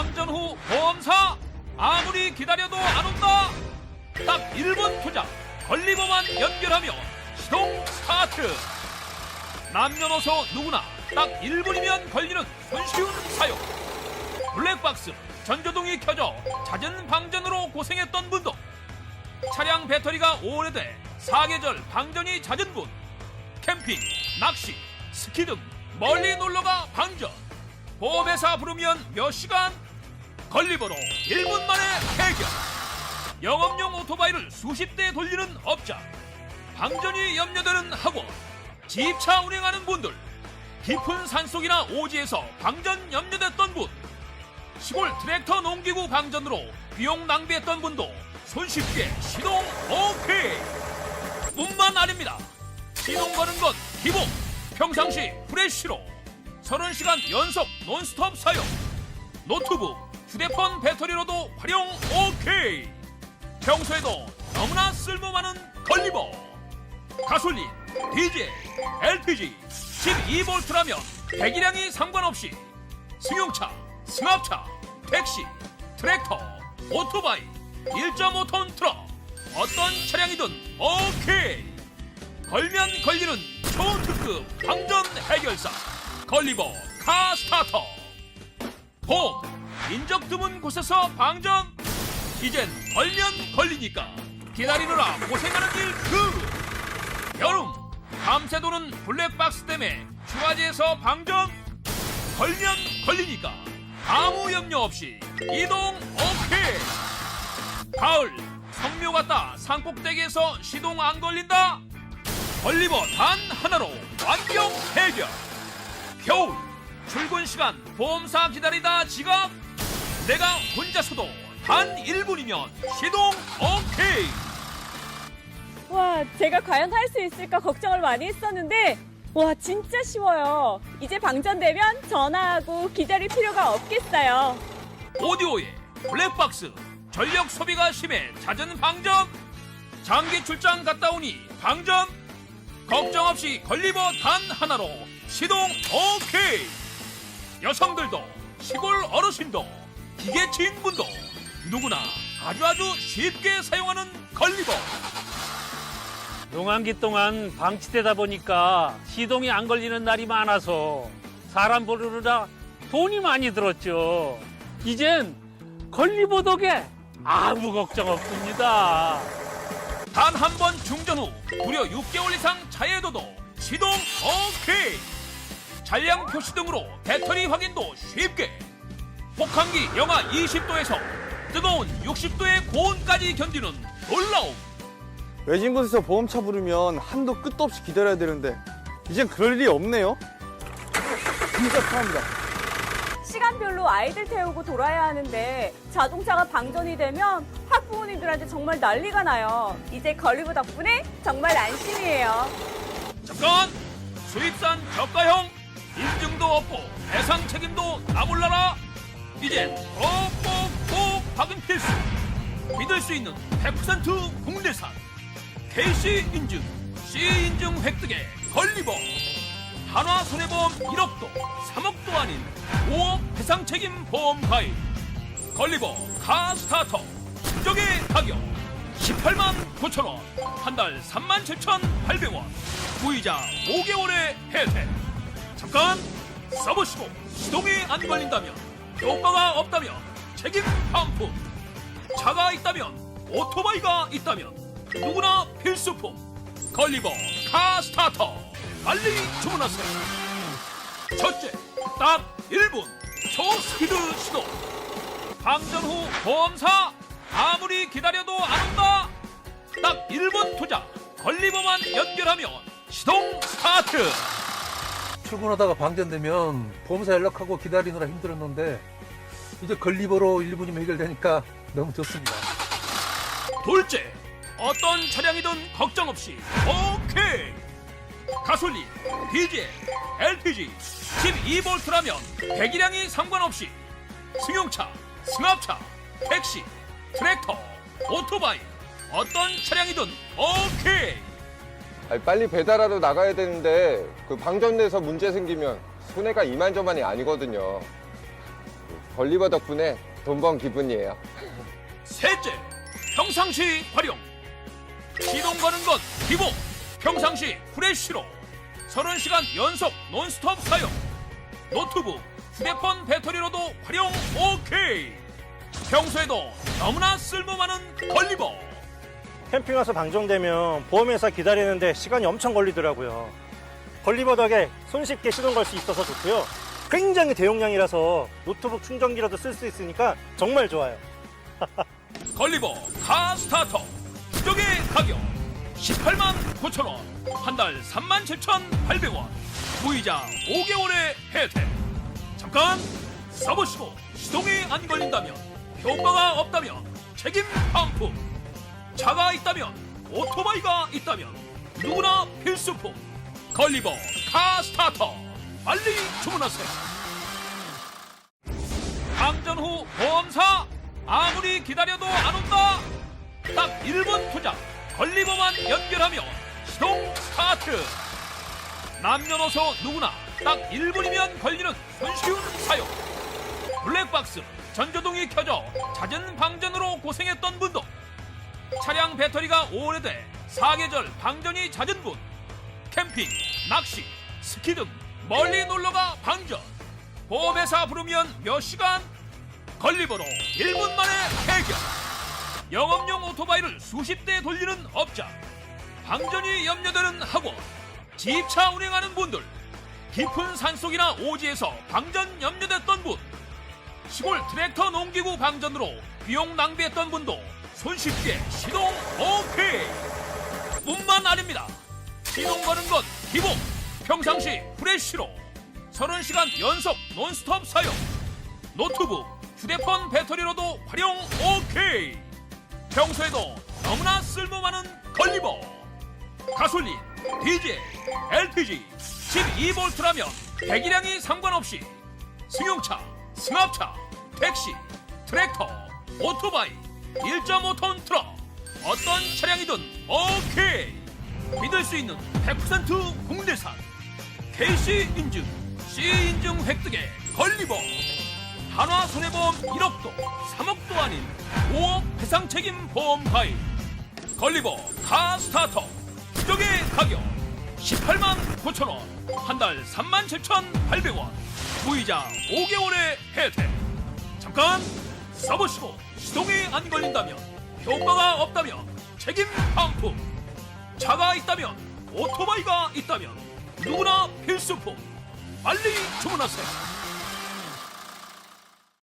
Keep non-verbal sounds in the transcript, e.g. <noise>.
방전 후 보험사. 아무리 기다려도 안 온다. 딱 1분 투자 걸리버만 연결하며 시동 스타트. 남녀노소 누구나 딱 1분이면 걸리는 손쉬운 사용. 블랙박스 전조등이 켜져 잦은 방전으로 고생했던 분도. 차량 배터리가 오래돼 사계절 방전이 잦은 분. 캠핑, 낚시, 스키 등 멀리 놀러가 방전. 보험회사 부르면 몇 시간? 걸리버로 1분 만에 해결. 영업용 오토바이를 수십 대 돌리는 업자. 방전이 염려되는 학원. 집차 운행하는 분들. 깊은 산속이나 오지에서 방전 염려됐던 분. 시골 트랙터 농기구 방전으로 비용 낭비했던 분도 손쉽게 시동 오케이. 뿐만 아닙니다. 시동 거는 건 기본. 평상시 프레쉬로 30시간 연속 논스톱 사용. 노트북 휴대폰 배터리로도 활용 오케이. 평소에도 너무나 쓸모많은 걸리버 가솔린, 디젤, LPG 12V라면 배기량이 상관없이 승용차, 승합차, 택시, 트랙터, 오토바이, 1.5톤 트럭 어떤 차량이든 오케이. 걸면 걸리는 초특급 방전 해결사 걸리버 카스타터. 봄 인적 드문 곳에서 방전 이젠 걸면 걸리니까 기다리느라 고생하는 일 그. 여름 밤새 도는 블랙박스 때문에 휴가지에서 방전 걸면 걸리니까 아무 염려 없이 이동 오케이. 가을 성묘 갔다 산꼭대기에서 시동 안 걸린다. 걸리버 단 하나로 완벽 해결. 겨울 출근 시간 보험사 기다리다 지각 내가 혼자서도 단 1분이면 시동 오케이 와, 제가 과연 할 수 있을까 걱정을 많이 했었는데, 와, 진짜 쉬워요. 이제 방전되면 전화하고 기다릴 필요가 없겠어요. 오디오에 블랙박스 전력 소비가 심해 잦은 방전 장기 출장 갔다 오니 방전 걱정 없이 걸리버 단 하나로 시동 오케이 여성들도 시골 어르신도 기계치인 분도 누구나 아주 아주 쉽게 사용하는 걸리버 농한기 동안 방치되다 보니까 시동이 안 걸리는 날이 많아서 사람 부르느라 돈이 많이 들었죠. 이젠 걸리버 덕에 아무 걱정 없습니다. 단 한 번 충전 후 무려 6개월 이상 차에도도 시동 오케이 잔량 표시 등으로 배터리 확인도 쉽게 혹한기 영하 20도에서 뜨거운 60도의 고온까지 견디는 놀라움 외진 곳에서 보험차 부르면 한도 끝도 없이 기다려야 되는데 이젠 그럴 일이 없네요. 진짜 편합니다. 시간별로 아이들 태우고 돌아야 하는데, 자동차가 방전이 되면 학부모님들한테 정말 난리가 나요. 이제 걸리버 덕분에 정말 안심이에요. 잠깐 수입산 저가형 인증도 없고 배상 책임도 나몰라라 이젠 꼭꼭꼭 박은 필수. 믿을 수 있는 100% 국내산 KC 인증 C 인증 획득에 걸리버. 한화 손해보험 1억도 3억도 아닌 5억 배상 책임 보험 가입. 걸리버 카스타터. 추적의 가격 18만 9천 원, 한 달 3만 7천 800원, 무이자 5개월의 혜택. 잠깐 써보시고 시동이 안 걸린다면, 효과가 없다면 책임 반품. 차가 있다면, 오토바이가 있다면 누구나 필수품. 걸리버 카스타터 빨리 주문하세요. 첫째, 딱 1분 초스피드 시동. 방전 후 보험사 아무리 기다려도 안 온다 딱 1분 투자 걸리버만 연결하면 시동 스타트 출근하다가 방전되면 보험사 연락하고 기다리느라 힘들었는데 이제 걸리버로 1분이면 해결되니까 너무 좋습니다. 둘째 어떤 차량이든 걱정 없이 오케이 가솔린, 디젤, LPG 12V라면 배기량이 상관없이 승용차, 승합차, 택시, 트랙터, 오토바이 어떤 차량이든 오케이 아니, 빨리 배달하러 나가야 되는데 그 방전돼서 문제 생기면 손해가 이만저만이 아니거든요. 걸리버 덕분에 돈 번 기분이에요. 셋째, 평상시 활용. 시동 거는 것 기본. 평상시 프레쉬로 30시간 연속 논스톱 사용. 노트북, 휴대폰 배터리로도 활용 오케이. 평소에도 너무나 쓸모 많은 걸리버. 캠핑 와서 방전되면 보험회사 기다리는데 시간이 엄청 걸리더라고요. 걸리버 덕에 손쉽게 시동 걸 수 있어서 좋고요. 굉장히 대용량이라서 노트북 충전기라도 쓸 수 있으니까 정말 좋아요. <laughs> 걸리버 카 스타터 추적의 가격 18만 9천 원 한 달 3만 7천 800원 무이자 5개월의 혜택 잠깐 써보시고 시동이 안 걸린다면 효과가 없다면 책임 방품 차가 있다면 오토바이가 있다면 누구나 필수품 걸리버 카 스타터. 빨리 주문하세요. 방전 후 보험사 아무리 기다려도 안 온다. 딱 1분 투자 걸리버만 연결하면 시동 스타트. 남녀노소 누구나 딱 1분이면 걸리는 손쉬운 사용. 블랙박스 전조등이 켜져 잦은 방전으로 고생했던 분도 차량 배터리가 오래돼 사계절 방전이 잦은 분 캠핑, 낚시, 스키 등 멀리 놀러가 방전. 보험회사 부르면 몇 시간? 걸리버로 1분 만에 해결. 영업용 오토바이를 수십 대 돌리는 업자 방전이 염려되는 학원. 집차 운행하는 분들. 깊은 산속이나 오지에서 방전 염려됐던 분. 시골 트랙터 농기구 방전으로 비용 낭비했던 분도 손쉽게 시동 오케이. 뿐만 아닙니다. 시동 거는 것 기본 평상시 프레쉬로 30시간 연속 논스톱 사용. 노트북 휴대폰 배터리로도 활용 오케이. 평소에도 너무나 쓸모 많은 걸리버. 가솔린, 디젤, LPG 12V라면 배기량이 상관없이 승용차, 승합차, 택시, 트랙터, 오토바이, 1.5톤 트럭. 어떤 차량이든 오케이. 믿을 수 있는 100% 국내산 KC 인증, C 인증 획득의 걸리버. 한화 손해보험 1억도 3억도 아닌 5억 배상 책임 보험 가입. 걸리버 카 스타터. 추적의 가격 18만 9천 원. 한 달 3만 7천 8백 원. 무이자 5개월의 혜택. 잠깐 써보시고 시동이 안 걸린다면 효과가 없다면 책임 방품 차가 있다면 오토바이가 있다면 누구나 필수품. 빨리 주문하세요